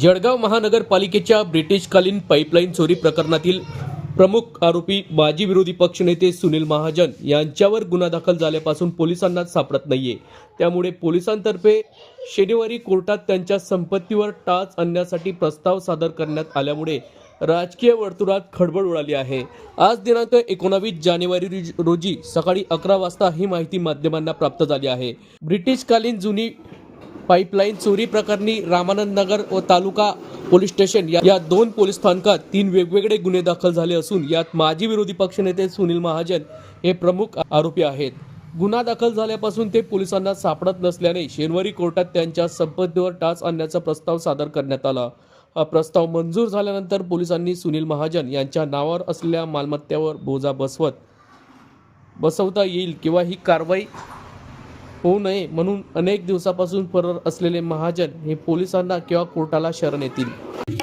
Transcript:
जळगाव महानगरपालिकेच्या ब्रिटिशकालीन पाईपलाईन चोरी प्रकरणातील प्रमुख आरोपी माजी विरोधी पक्षनेते सुनील महाजन यांच्यावर गुन्हा दाखल झाल्यापासून पोलिसांना सापडत नाहीये. त्यामुळे पोलिसांतर्फे शनिवारी कोर्टात त्यांच्या संपत्तीवर टाच आणण्यासाठी प्रस्ताव सादर करण्यात आल्यामुळे राजकीय वर्तुळात खळबळ उडाली आहे. आज दिनांक एकोणावीस जानेवारी रोजी- रोजी सकाळी अकरा वाजता ही माहिती माध्यमांना प्राप्त झाली आहे. ब्रिटिशकालीन जुनी पाईपलाईन चोरी प्रकरणी रामानंद नगर व तालुका पोलीस स्टेशन या- या दोन पोलीस स्थानकात तीन वेगवेगळे गुन्हे दाखल झाले असून यात माजी विरोधी पक्षनेते सुनील महाजन हे प्रमुख आरोपी आहेत. गुन्हा दाखल झाल्यापासून ते पोलिसांना सापडत नसल्याने शनिवारी कोर्टात त्यांच्या संपत्तीवर टाच आणण्याचा प्रस्ताव सादर करण्यात आला. हा प्रस्ताव मंजूर झाल्यानंतर पोलिसांनी सुनील महाजन यांच्या नावावर असलेल्या मालमत्तेवर बोजा बसवत बसवता येईल किंवा ही कारवाई होऊ नये म्हणून अनेक दिवसापासून फरार असलेले महाजन हे पोलिसांना किंवा कोर्टाला शरण येतील.